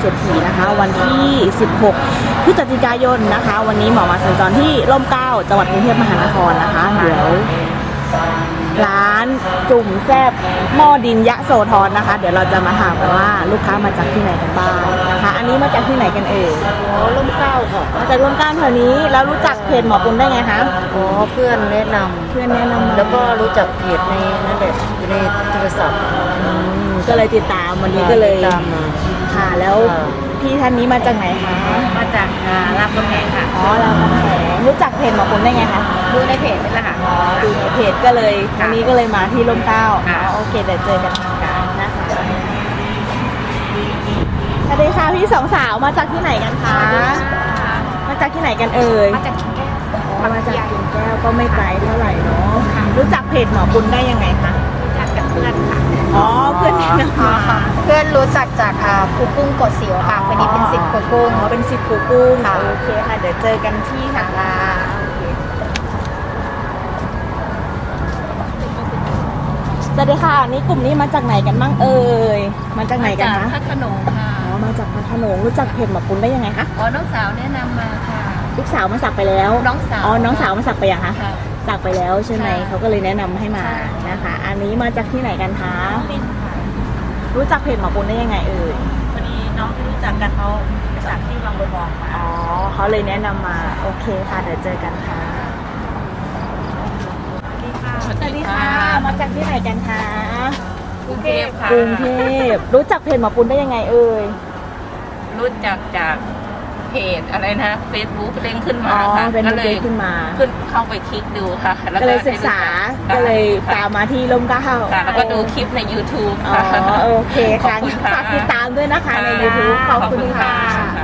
เศรษฐีนะคะ วันที่ 16พฤศจิกายนนะคะ วันนี้หมอมาสัญจรที่ร่มเกล้าจังหวัดกรุงเทพมหานครนะคะ เดี๋ยวร้านจุ่มแซบหม้อดินยะโสธรนะคะ เดี๋ยวเราจะมาถามกันว่าลูกค้ามาจากที่ไหนกันบ้างนะคะ อันนี้มาจากที่ไหนกันเอ่ยอ๋อร่มเกล้าค่ะมาจากร่มเกล้าแถวนี้แล้วรู้จักเพจหมอปุณได้ไงคะอ๋อเพื่อนแนะนำเพื่อนแนะนำมาแล้วก็รู้จักเพจในนั่นแหละอยู่ในโทรศัพท์อืม ก็เลยติดตามวันนี้ก็เลยตามมา ค่ะแล้วค่ะ พี่ท่านนี้มาจากไหนคะมาจากอ่ารามคำแหงค่ะอ๋อรามคำแหงรู้จักเพจหมอปุณได้ไงคะดูในเพจนี่แหละค่ะ อ๋อดูในเพจก็เลยวันนี้ก็เลยมาที่ร่มเกล้าอ๋ค่ะอโอเคเดี๋ยวเจอกันค่ะนะคะสวัสดีค่ะพี่สองสาวมาจากที่ไหนกันคะมาจากที่ไหนกันเอ่ยมาจากกิ่งแก้วอ๋อมาจากกิ่งแก้วก็ไม่ไกลเท่าไหร่เนาะรู้จักเพจหมอปุณได้ยังไงคะจากกับ เพื่อนค่ะ อ๋อเพื่อนแนะนำมาเพื่อนรู้จักจากอ่าครูกุ้งกดสิวค่ะวันนี้เป็นสิทธิ์ครูกุ้ง อ๋อเป็นสิทธิ์ครูกุ้งค่ะ โอเคค่ะเดี๋ยวเจอกันที่ค่ะโอเคสวัสดีค่ะ นี่กลุ่มนี้มาจากไหนกันบ้างเอ่ยมาจากไหนกันคะพักขนงค่ะอ๋อมาจากพัทลุงรู้จักเพจหมอปุณได้ยังไงคะอ๋อน้องสาวแนะนำมาค่ะลูกสาวมาสักไปแล้ว น้องสาวอ๋อน้องสาวมาสักไปยังคะค่ะ สักไปแล้วใช่ไหมค่ะเขาก็เลยแนะนำให้มาใช่นะคะ อันนี้มาจากที่ไหนกันคะเป็นค่ะรู้จักเพจหมอปุณได้ยังไงเอ่ยวันนี้น้องที่รู้จักกันเขาไปสักที่บางบัวทองมาอ๋อเขาเลยแนะนำมาโอเคค่ะเดี๋ยวเจอกันค่ะสวัสสวัสดีค่ะมาจากที่ไหนกันคะกรุงเทพค่ะกรุงเทพรู้จักเพจหมอปุณได้ยังไงเอ่ยรู้จักจาก เพจอะไรนะ Facebook เด้งขึ้นอ๋มาอค่ะเป็นก็เพเลยจขึ้นมา ขึ้นเข้าไปคลิกดูค่ะแวก็เลยศึกษาได้ก็เลยค่ะตามมาที่ร่มเกล้าค่ะแล้วก็ดูคลิปใน YouTube อ๋อค่ะ โอเคค่ะขอบคุณค่ะฝากติดตามด้วยนะคะในค่ะ YouTube ขอบคุณขอบคุณค่ะค่ะ